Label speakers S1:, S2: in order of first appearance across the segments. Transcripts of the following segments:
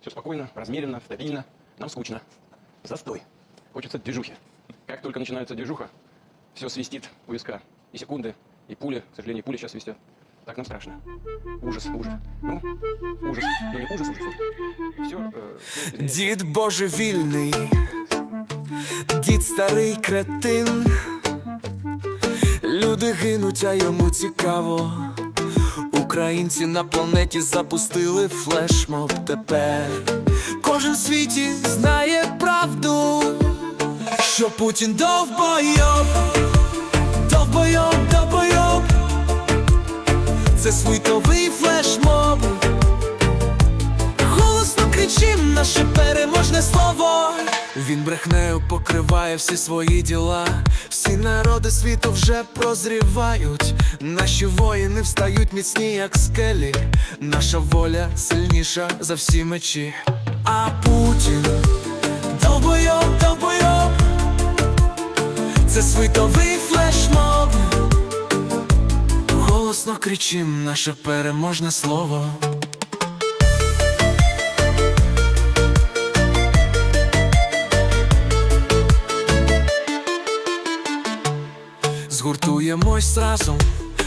S1: Все спокойно, размеренно, стабильно. Нам скучно. Застой. Хочется движухи. Как только начинается движуха, все свистит у виска. И секунды, и пули. К сожалению, пули сейчас свистят. Так нам страшно. Ужас, ужас. Ну, ужас. Ну, не ужас, ужас. Все.
S2: Дід божевільний, дід старий кретин. Люди гинуть, а йому цікаво. Українці на планеті запустили флешмоб тепер. Кожен в світі знає правду, що Путін довбойоб, довбойоб, довбойоб. Це світовий флешмоб. Голосно кричим наше переможне слово. Він брехнею покриває всі свої діла. Всі народи світу вже прозрівають. Наші воїни встають міцні, як скелі. Наша воля сильніша за всі мечі. А Путін довбойоб, довбойоб. Це світовий флешмоб. Голосно кричим наше переможне слово. Згуртуємось разом,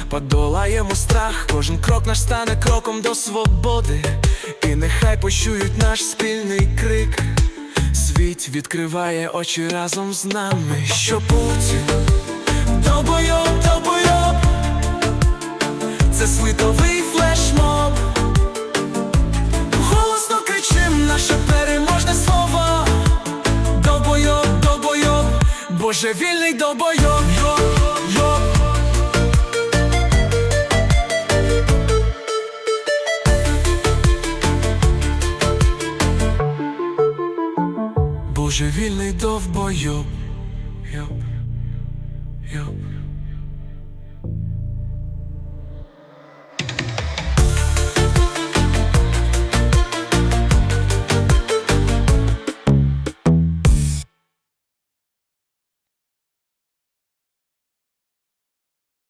S2: подолаємо страх, кожен крок наш стане кроком до свободи, і нехай почують наш спільний крик. Світ відкриває очі разом з нами, що Путін Довбойоб, довбойоб Це світовий флешмоб. Голосно кричим наше переможне слово. Довбойоб, довбойоб Божевільний довбойоб Божевільний довбойоб Йоп, йоб.